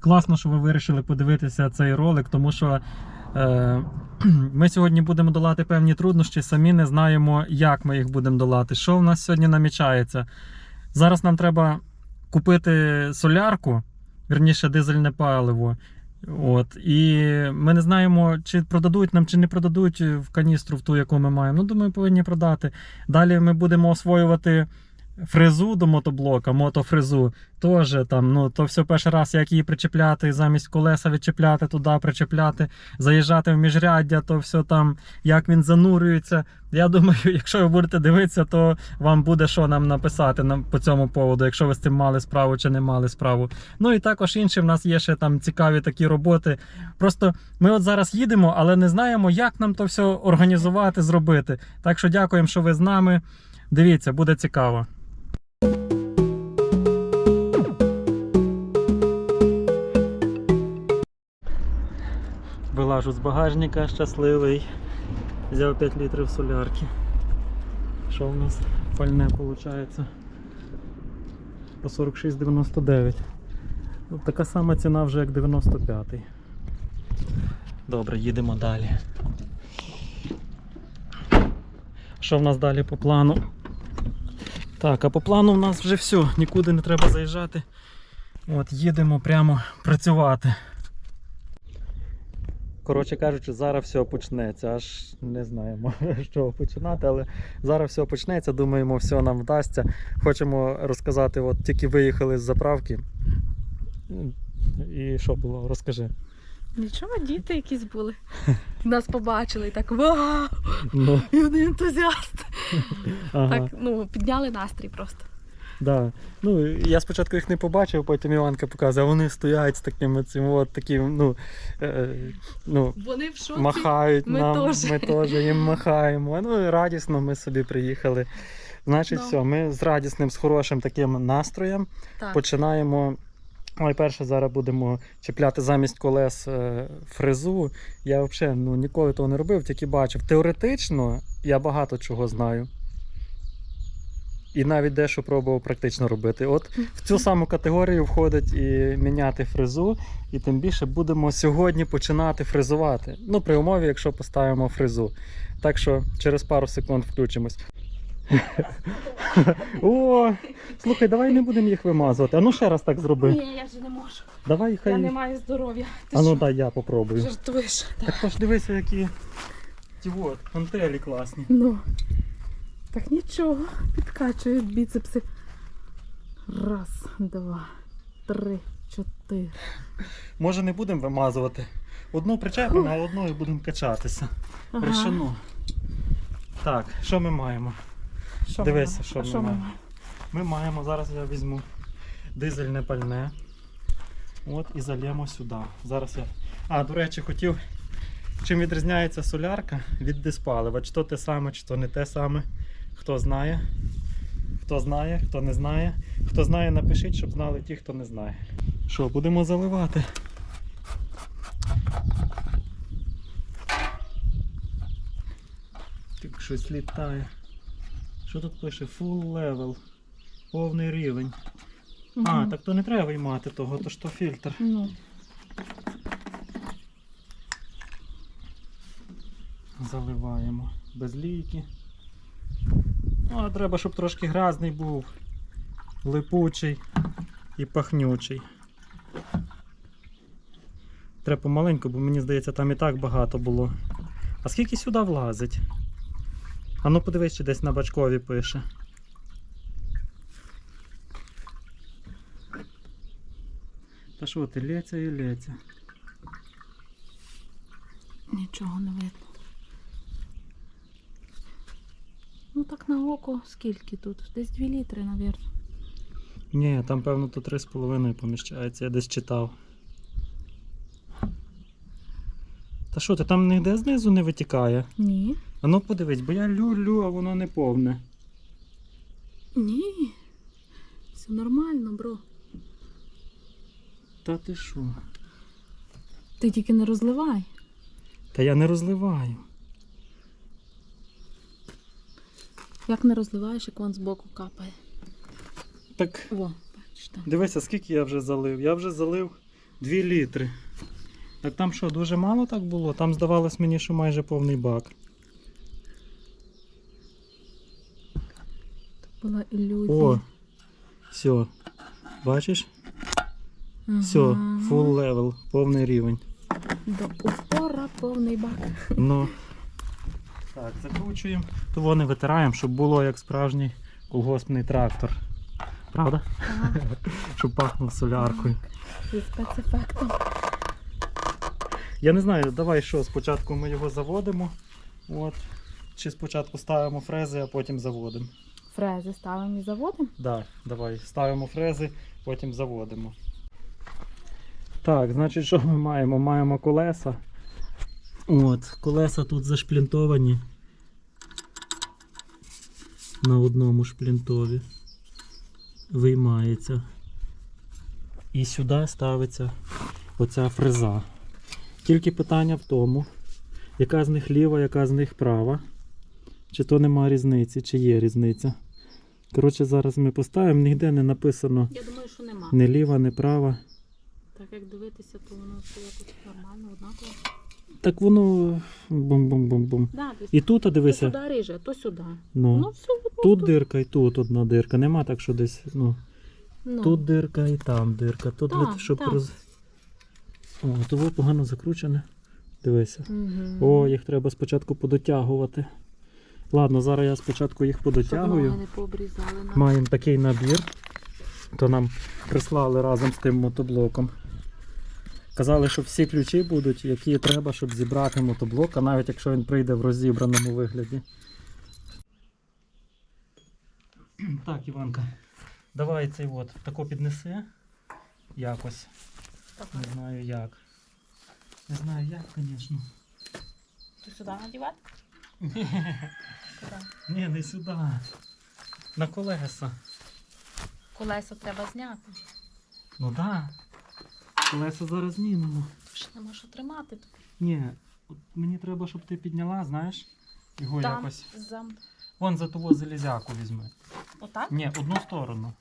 класно, що ви вирішили подивитися цей ролик, тому що е, ми сьогодні будемо долати певні труднощі, самі не знаємо, як ми їх будемо долати. Що в нас сьогодні намічається? Зараз нам треба купити солярку, верніше дизельне паливо. От, і ми не знаємо, чи продадуть нам, чи не продадуть в каністру в ту, яку ми маємо. Ну, думаю, повинні продати. Далі ми будемо освоювати фрезу до мотоблока, мотофрезу. Теж там, ну, то все перший раз, як її причепляти, замість колеса відчепляти, туди причепляти, заїжджати в міжряддя, то все там, як він занурюється. Я думаю, якщо ви будете дивитися, то вам буде що нам написати нам по цьому поводу, якщо ви з цим мали справу чи не мали справу. Ну і також інші в нас є ще там цікаві такі роботи. Просто ми от зараз їдемо, але не знаємо, як нам то все організувати, зробити. Так що дякуємо, що ви з нами. Дивіться, буде цікаво. Вилажу з багажника, щасливий. Взяв 5 літрів солярки. Що в нас? Пальне виходить. По 46,99. Ну, така сама ціна вже як 95-й. Добре, їдемо далі. Що в нас далі по плану? Так, а по плану в нас вже все, нікуди не треба заїжджати. От, їдемо прямо працювати. Коротше кажучи, зараз все почнеться. Аж не знаємо, з чого починати, але зараз все почнеться. Думаємо, все нам вдасться. Хочемо розказати, от тільки виїхали з заправки. І що було? Розкажи. Нічого, діти якісь були. Нас побачили і так вау! Ну, І вони ентузіасти. ага. Так, ну, підняли настрій просто. Да. Ну, я спочатку їх не побачив, потім Іванка показує, а вони стоять з такими цим, от таким, ну, е, ну, Вони в шоці. махають ми нам, теж. ми теж їм махаємо. Ну і радісно ми собі приїхали. Значить, Да. все, ми з радісним, з хорошим таким настроєм Так. починаємо. Найперше, зараз будемо чіпляти замість колес е, фрезу. Я взагалі ну, ніколи того не робив, тільки бачив. Теоретично я багато чого знаю. І навіть дещо пробував практично робити. От в цю саму категорію входить і міняти фрезу, і тим більше будемо сьогодні починати фрезувати. Ну, при умові, якщо поставимо фрезу. Так що через пару секунд включимось. О, слухай, давай не будемо їх вимазувати. А ну ще раз так зроби. Ні, я вже не можу. Давай хай. Я не маю здоров'я. А ну дай я попробую. жартуєш? Так то ж дивися, які ті от, антелі класні. Ну. Так нічого, підкачують біцепси. Раз, два, три, чотири. Може не будемо вимазувати. Одну причепимо, а одною будемо качатися. Ага. Решено. Так, що ми маємо? Що Дивися, ми що ми що ми маємо? Ми маємо, зараз я візьму дизельне пальне. От і зальємо сюди. Зараз я. А, до речі, хотів. Чим відрізняється солярка від диспалива? Чи то те саме, чи то не те саме. Хто знає? Хто знає, хто не знає. Хто знає, напишіть, щоб знали ті, хто не знає. Що, будемо заливати? Так щось літає. Що тут пише? Full level. Повний рівень. А, так то не треба виймати того, то ж то фільтр. Ну, Заливаємо без лійки. Ну, а треба, щоб трошки грязний був, липучий і пахнючий. Треба помаленьку, бо мені здається, там і так багато було. А скільки сюди влазить? А ну подивись, чи десь на бачкові пише. Та що ти, лється і лється. нічого не видно. Ну так на око скільки тут? Десь 2 літри, мабуть. Ні, там певно то 3,5 поміщається, я десь читав. Та що ти там ніде знизу не витікає? Ні. А ну подивись, бо я лю-лю, а воно не повне. Ні. Все нормально, бро. Та ти що? Ти тільки не розливай. Та я не розливаю. Як не розливаєш, як вон збоку капає. Так О, бачиш дивися, скільки я вже залив. Я вже залив 2 літри. Так там що, дуже мало так було? Там здавалось мені, що майже повний бак. Була ілюзія. О, все. Бачиш? Все, Ага. full level, повний рівень. До упора повний бак. Ну. Так, закручуємо. То вони витираємо, щоб було як справжній колгоспний трактор. Правда? Так, Щоб пахнув соляркою. зі спецефектом. Я не знаю, давай що, спочатку ми його заводимо. От. Чи спочатку ставимо фрези, а потім заводимо. Фрези ставимо і заводимо. Да, давай, ставимо фрези, потім заводимо. Так, значить, що ми маємо? Маємо колеса. От, колеса тут зашплінтовані. На одному шплінтові. Виймається. І сюди ставиться оця фреза. Тільки питання в тому, яка з них ліва, яка з них права. Чи то нема різниці, чи є різниця. Коротше, зараз ми поставимо, ніде не написано Я думаю, що нема. не ліва, не права. Так як дивитися, то воно все якось нормально, однаково. Так воно бум-бум-бум-бум. Да, десь І тут, а то дивися, сюди ріже, то сюди. ну, Ну, все одно. тут дирка і тут одна дирка. Нема так, що десь, ну, Ну, тут дирка і там дирка. Тут, Так, для- щоб так. роз... О, того погано закручене. Дивися. Мгм. О, їх треба спочатку подотягувати. Ладно, зараз я спочатку їх Щоб подотягую. ноги не пообрізали нам. Маємо такий набір, то нам прислали разом з тим мотоблоком. Казали, що всі ключі будуть, які треба, щоб зібрати мотоблок, а навіть якщо він прийде в розібраному вигляді. Так, Іванка, давай цей от тако піднеси. Якось. Не знаю як. Не знаю як, звісно. То сюди надівати? Ні, не сюди. На колеса. Колесо треба зняти. Ну так. Да. Колеса зараз знімемо. Ще нема що тримати. Ні, от мені треба, щоб ти підняла, знаєш, його Там, якось. зам... Вон за того залізяку візьми. Отак? Ні, одну сторону.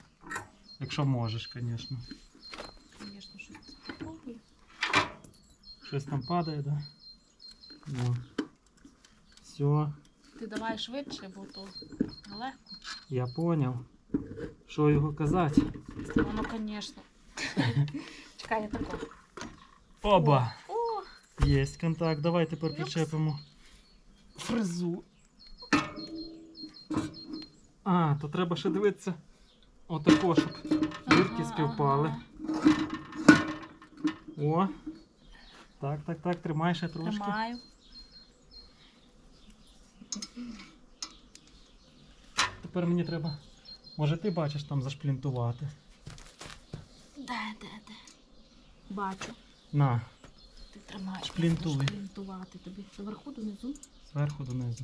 Якщо можеш, звісно. Звісно, щось спробую. Щось там падає, так? Да? Все, Ти давай швидше, бо то нелегко. я поняв. Що його казати? Воно, звісно. Чекай, я тако. Оба! О, Є контакт. Давай тепер Юпс. причепимо фрезу. А, то треба ще дивитися. Отако, щоб дірки співпали. О. Так, так, так, тримай ще трошки. Тримаю. Тепер мені треба. Може ти бачиш там зашплінтувати. Де, де, де? Бачу. На, Ти тримаєш. Шплінтуй. Шплінтувати тобі. Зверху донизу. зверху донизу.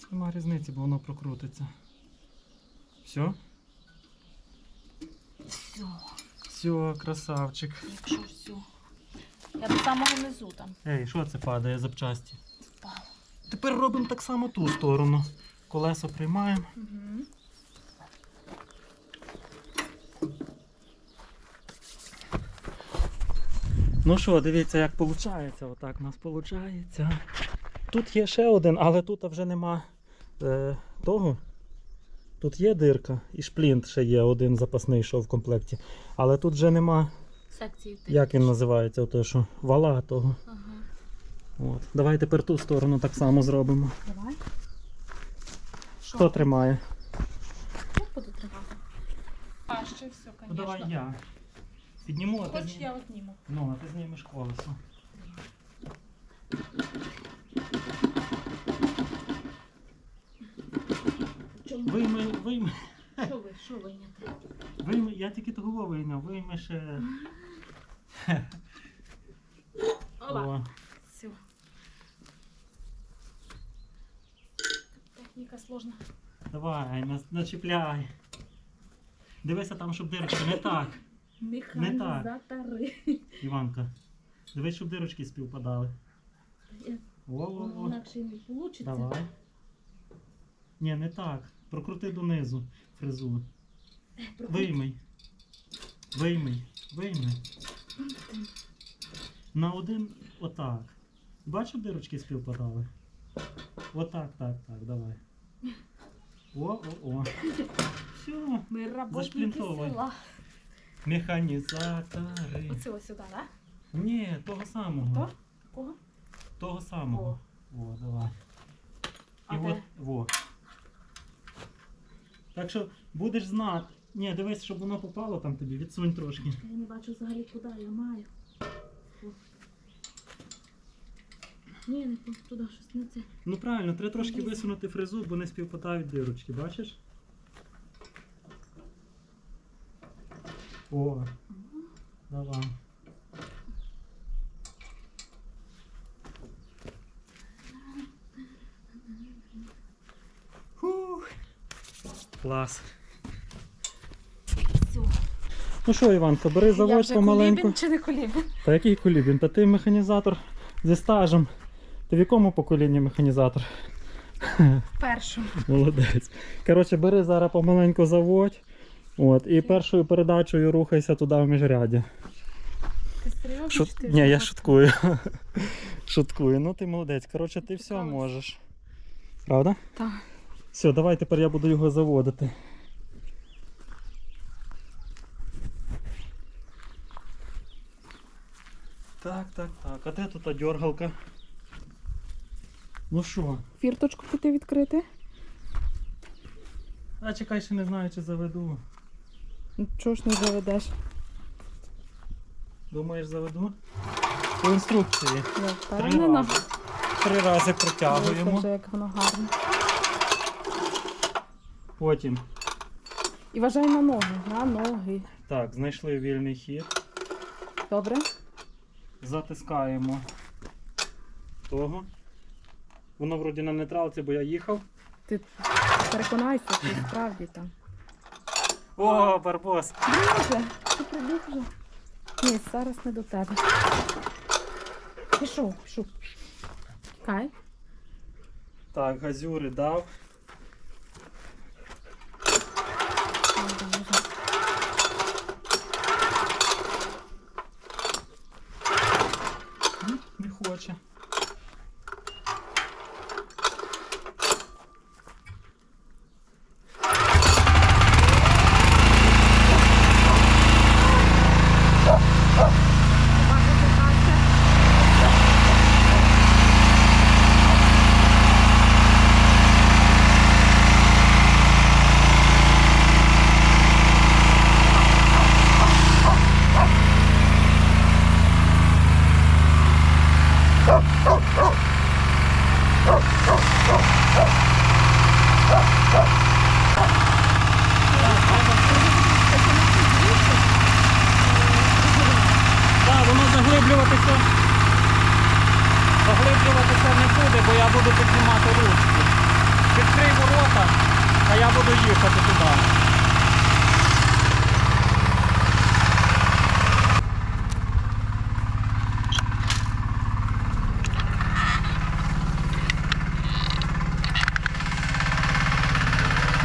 Це Нема різниці, бо воно прокрутиться. Все? Все, Все, красавчик. якщо все. Я до самого низу там Ей, що це падає запчасті? впала. Тепер робимо так само ту сторону. Колесо приймаємо. Угу. Ну що, дивіться, як виходить. Отак у нас виходить. Тут є ще один, але тут вже нема е, того. Тут є дирка і шплінт ще є один запасний, що в комплекті. Але тут вже нема, Секції як він називається, ото що, вала того. Ага. От. Давай тепер ту сторону так само зробимо. Давай. Хто тримає? Як буду тримати? А, ще все, Ну звісно. давай я. Підніму, а ти, Хоч знім- я одніму. ну, а ти знімеш колесо. Чому? Вийми, вийми. Що ви, що вийняти? Вийми, я тільки того вийняв, вийми ще. Оба. О, Все. Техніка сложна. давай, на- начіпляй. Дивися там, щоб дирочки не так. Механізатори. Іванка. Дивись, щоб дирочки співпадали. Інакше не вийде. Давай. Ні, не так. Прокрути донизу фрезу. Виймий. Виймий. Вийми. На один отак. Бачив, дирочки співпадали? Отак, так, так, давай. О, о, о. Все. Ми Зашплінтовуй. села. Механізатори. Оце ось сюди, так? Ні, того самого. То? Кого? Того самого. О, давай. А І де? от, во. Так що будеш знати. Ні, дивись, щоб воно попало там тобі, відсунь трошки. Я не бачу взагалі куди я маю. О. Ні, не туди щось не це. Ну правильно, треба трошки висунути фрезу, бо не співпадають дирочки, бачиш? О, давай. Фух. Клас. Ну що, Іванко, бери я заводь вже помаленьку. кулібін чи не кулібін? Та який кулібін? Та ти механізатор зі стажем. Ти в якому поколінні механізатор? Першу. Молодець. Коротше, бери зараз помаленьку заводь. От, і першою передачею рухайся туди в міжряді. Ти серйозно? Шут... ти Ні, я шуткую. шуткую. Ну ти молодець. Коротше, ти все можеш. Правда? Так. Все, давай тепер я буду його заводити. Так, так, так. А де тут дергалка? Ну що? Фірточку піти відкрити? А чекай, ще не знаю, чи заведу. Ну, Чого ж не заведеш? Думаєш, заведу? По інструкції. Я впевнена. рази. Три рази протягуємо. вже, як воно гарно. Потім. І вважай на ноги, на ноги. Так, знайшли вільний хід. Добре? Затискаємо того. Воно вроді на нейтралці, бо я їхав. Ти переконайся, що справді там. О, барбос! Друже, ти прибіг вже. Ні, зараз не до тебе. Пішов, пішов. Кай. Так, газюри дав. Ой, Боже. М, Не хоче. Так, воно заглиблюватися. Заглиблюватися не буде, бо я буду піднімати ручки. Відкрий ворота, а я буду їхати туди.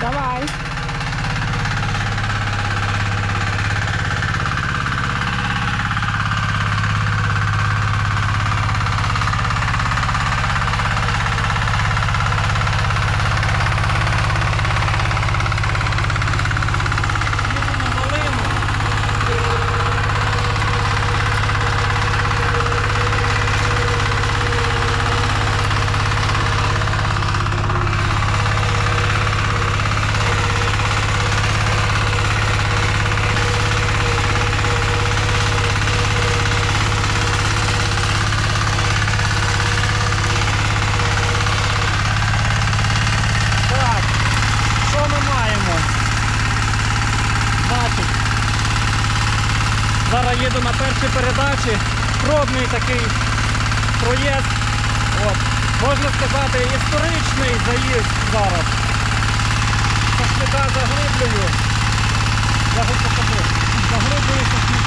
Давай. Їду на долину. Так, що ми маємо? Значить, зараз їду на першій передачі. Пробний такий проїзд. От. Можна сказати, історичний заїзд зараз. Шашлика заглиблюю. Заглиблюю, заглиблюю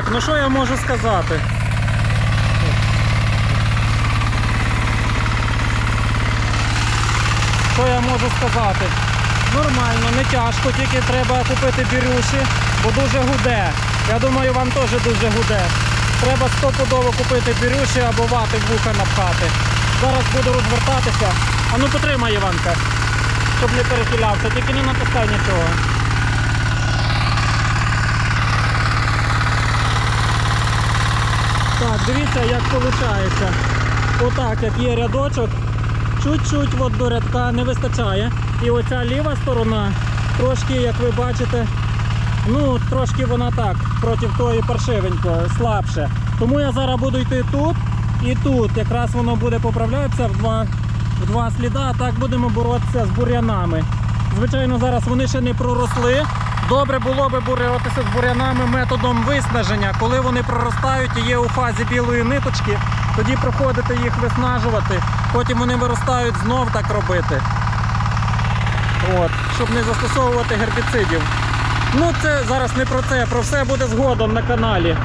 Так, ну що я можу сказати? Що я можу сказати? Нормально, не тяжко, тільки треба купити бірюші, бо дуже гуде. Я думаю, вам теж дуже гуде. Треба стопудово купити бірюші або вати в вуха напхати. Зараз буду розвертатися. А ну потримай Іванка, щоб не перехилявся, тільки не натискай нічого. Так, дивіться, як виходить. Отак, як є рядочок, чуть-чуть до рядка не вистачає. І оця ліва сторона, трошки, як ви бачите, ну, трошки вона так, проти тої паршивенько, слабше. Тому я зараз буду йти тут і тут. Якраз воно буде поправлятися в два, в два сліда, так будемо боротися з бур'янами. Звичайно, зараз вони ще не проросли. Добре було би боротися з бур'янами методом виснаження. Коли вони проростають і є у фазі білої ниточки, тоді проходити їх виснажувати. Потім вони виростають знов так робити. От, щоб не застосовувати гербіцидів. Ну це зараз не про це, про все буде згодом на каналі.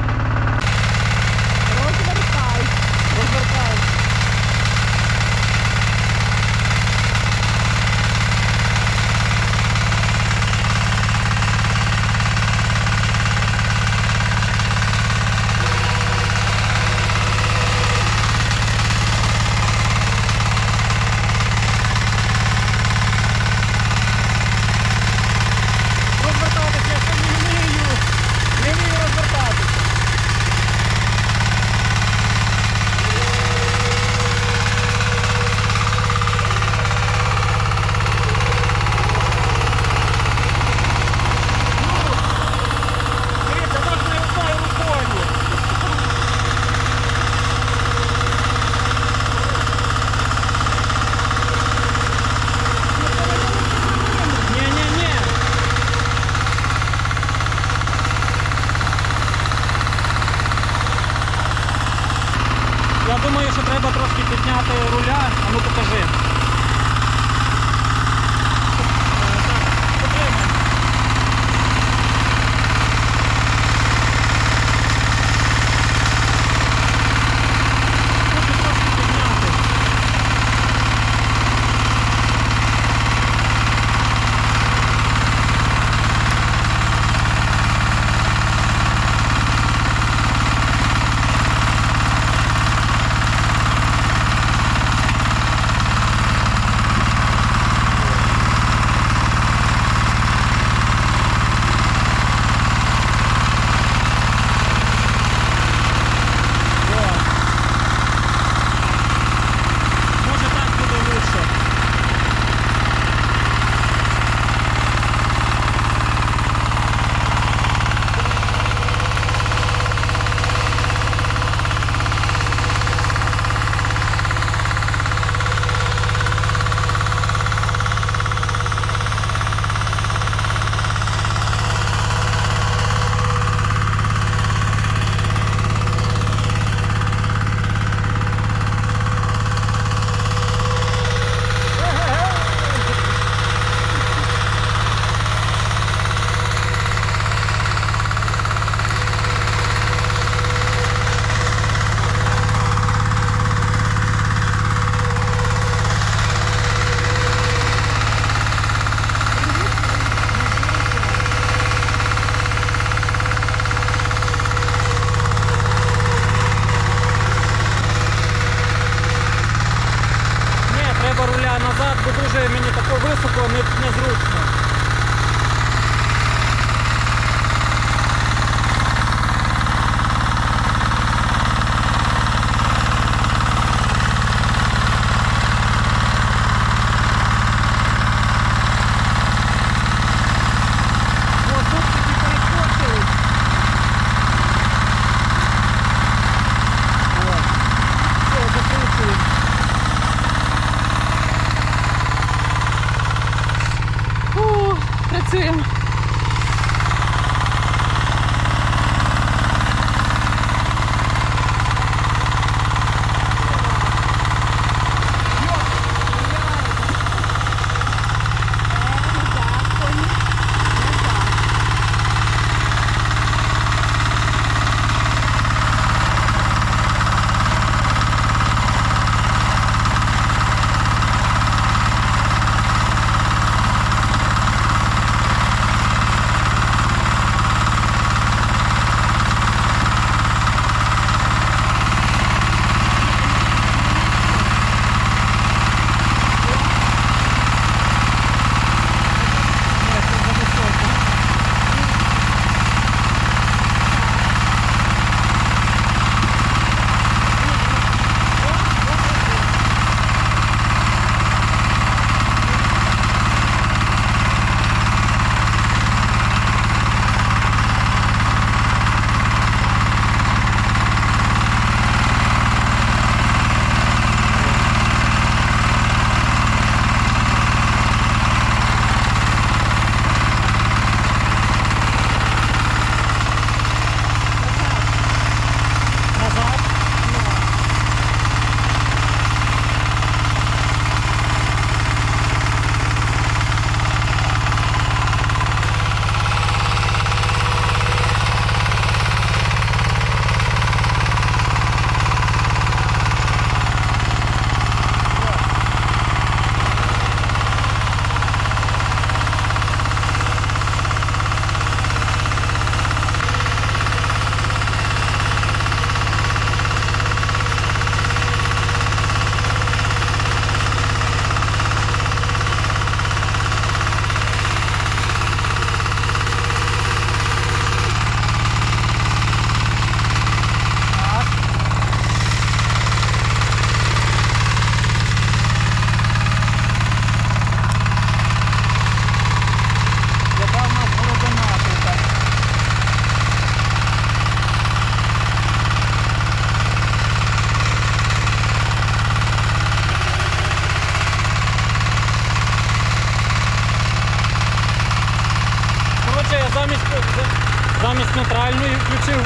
Включив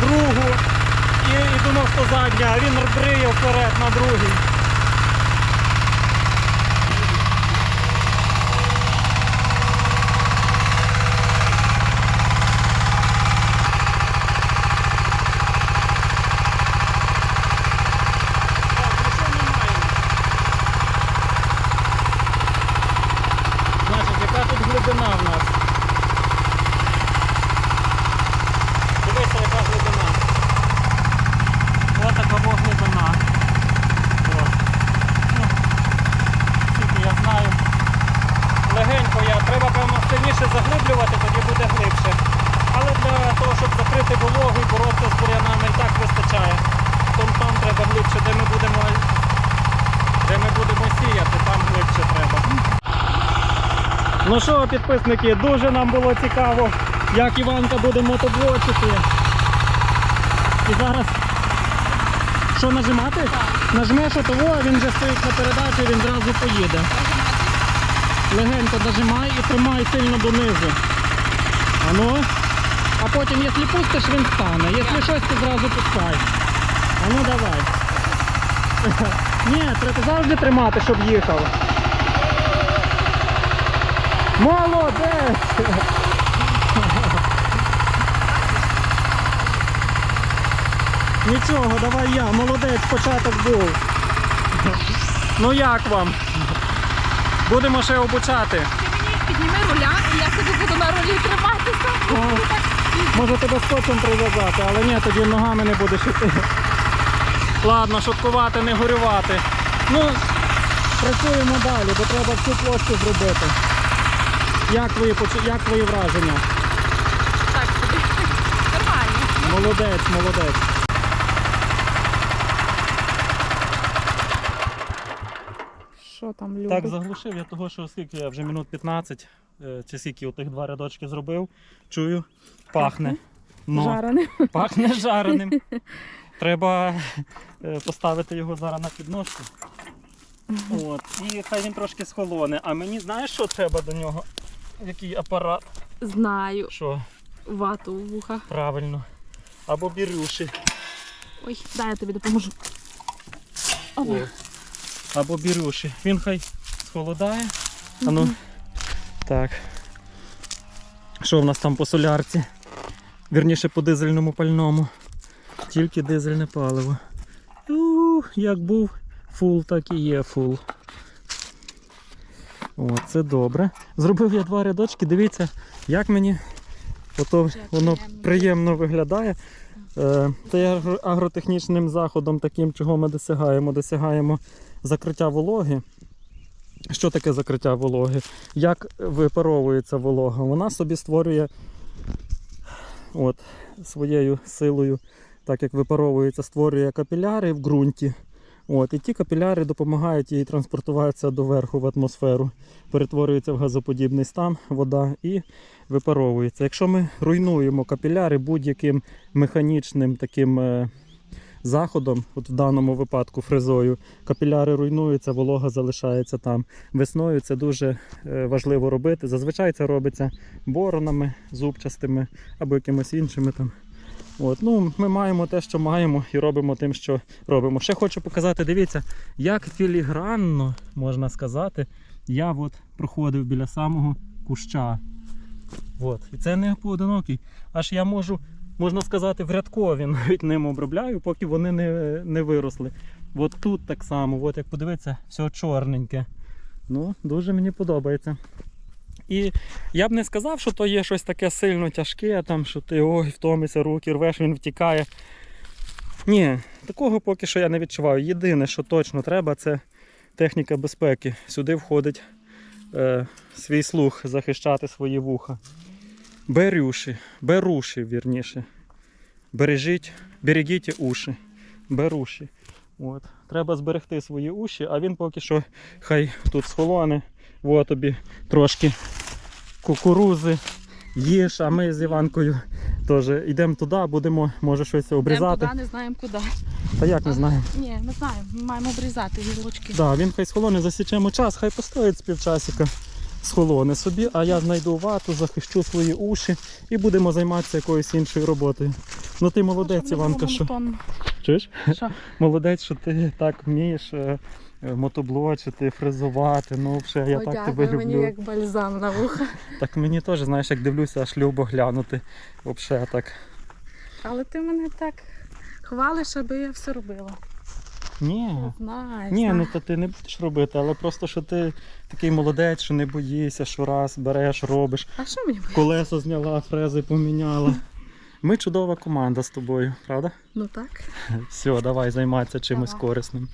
другу і, і думав, що задня, а він бриє вперед на другий. Так, нічого немає. Значить, яка тут глибина в нас? Дивися, яка глибина. Ось така во глибина. От. Ну, скільки я знаю. Легенько я. Треба, певно, сильніше заглиблювати, тоді буде глибше. Але для того, щоб закрити вологу і боротися з бур'янами, і так вистачає. Том там треба глибше, де ми будемо, де ми будемо сіяти, там глибше треба. Ну що, підписники, дуже нам було цікаво, як Іванка буде мотоблочити. І зараз що нажимати? Нажмеш отого, він вже стоїть на передачі, він зразу поїде. Легенько нажимай і тримай сильно донизу. А ну. А потім, якщо пустиш, він стане. Якщо щось, то зразу пускай. А ну давай. Ні, треба завжди тримати, щоб їхав. Молодець! Нічого, давай я, молодець, початок був. Ну як вам? Будемо ще обучати. Ти мені підніми руля, і я собі буду на рулі триматися. Може тебе скотчем прив'язати, але ні, тоді ногами не будеш іти. Ладно, шуткувати, не горювати. Ну, Працюємо далі, бо треба всю площу зробити. Як твої, як твої враження? Так собі. Нормально. Молодець, молодець. Що там любить? Так заглушив я того, що скільки я вже минут 15, е, чи скільки отих два рядочки зробив. Чую, пахне. Ну, Жарене. пахне жареним. Треба е, поставити його зараз на підножку. От. І хай він трошки схолоне. А мені знаєш, що треба до нього? Який апарат? Знаю. Що? Вату у вуха. Правильно. Або бірюші. Ой, дай я тобі допоможу. Опа. О. Або бірюші. Він хай схолодає. А ну. Так. Що в нас там по солярці? Вірніше по дизельному пальному. Тільки дизельне паливо. У, як був фул, так і є фул. О, це добре. Зробив я два рядочки, дивіться, як мені ото воно приємно. виглядає. Е, Це є агротехнічним заходом, таким, чого ми досягаємо. Досягаємо закриття вологи. Що таке закриття вологи? Як випаровується волога? Вона собі створює от, своєю силою, так як випаровується, створює капіляри в ґрунті. От, і ті капіляри допомагають їй транспортуватися доверху в атмосферу, перетворюється в газоподібний стан, вода і випаровується. Якщо ми руйнуємо капіляри будь-яким механічним таким е, заходом, от в даному випадку фрезою, капіляри руйнуються, волога залишається там. Весною це дуже е, важливо робити. Зазвичай це робиться боронами, зубчастими або якимось іншими там. От, ну, ми маємо те, що маємо, і робимо тим, що робимо. Ще хочу показати, дивіться, як філігранно, можна сказати, я от проходив біля самого куща. От. І це не поодинокий. Аж я можу, можна сказати, в рядкові навіть ним обробляю, поки вони не, не виросли. От тут так само, от як подивитися, все чорненьке. Ну, дуже мені подобається. І я б не сказав, що то є щось таке сильно тяжке, там, що ти ой, втомишся, руки рвеш, він втікає. Ні, такого поки що я не відчуваю. Єдине, що точно треба, це техніка безпеки. Сюди входить е, свій слух, захищати свої вуха. Берюші, беруші, вірніше. Бережіть, берегіть уші. Беруші. От. Треба зберегти свої уші, а він поки що хай тут схолоне. От тобі трошки кукурузи, їж, а ми з Іванкою теж йдемо туди, будемо, може, щось Йдемо обрізати. туди, не знаємо куди. Та як не знаємо. Ні, не знаємо. Ми маємо обрізати гілочки. Да, він хай схолоне, засічемо час, хай постоїть з півчасика, схолоне собі, а я знайду вату, захищу свої уші і будемо займатися якоюсь іншою роботою. Ну ти молодець, Іванка, що чуєш? Що? Молодець, що ти так вмієш е, мотоблочити, фрезувати. Ну, вже я Ой, так тебе дякую, мені як бальзам на вуха. Так мені теж, знаєш, як дивлюся, аж любо глянути. Взагалі так. Але ти мене так хвалиш, аби я все робила. Ні. Знаю. Ні, знаю. ну то ти не будеш робити, але просто що ти такий молодець, що не боїшся, що раз береш, робиш. А що мені буде? Колесо зняла, фрези поміняла. Ми чудова команда з тобою, правда? Ну так. Все, давай займатися чимось Давай. корисним.